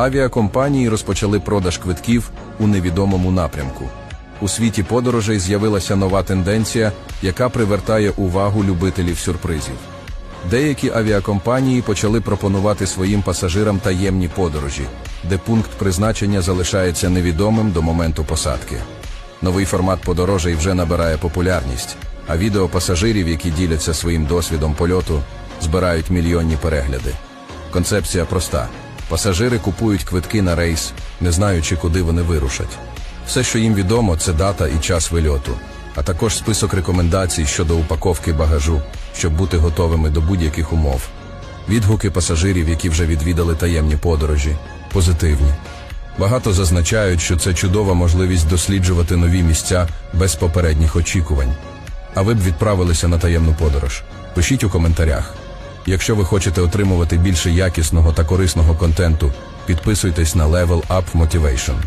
Авіакомпанії розпочали продаж квитків у невідомому напрямку. У світі подорожей з'явилася нова тенденція, яка привертає увагу любителів сюрпризів. Деякі авіакомпанії почали пропонувати своїм пасажирам таємні подорожі, де пункт призначення залишається невідомим до моменту посадки. Новий формат подорожей вже набирає популярність, а відео пасажирів, які діляться своїм досвідом польоту, збирають мільйонні перегляди. Концепція проста: пасажири купують квитки на рейс, не знаючи, куди вони вирушать. Все, що їм відомо, це дата і час вильоту, а також список рекомендацій щодо упаковки багажу, щоб бути готовими до будь-яких умов. Відгуки пасажирів, які вже відвідали таємні подорожі, позитивні. Багато зазначають, що це чудова можливість досліджувати нові місця без попередніх очікувань. А ви б відправилися на таємну подорож? Пишіть у коментарях. Якщо ви хочете отримувати більше якісного та корисного контенту, підписуйтесь на Level Up Motivation.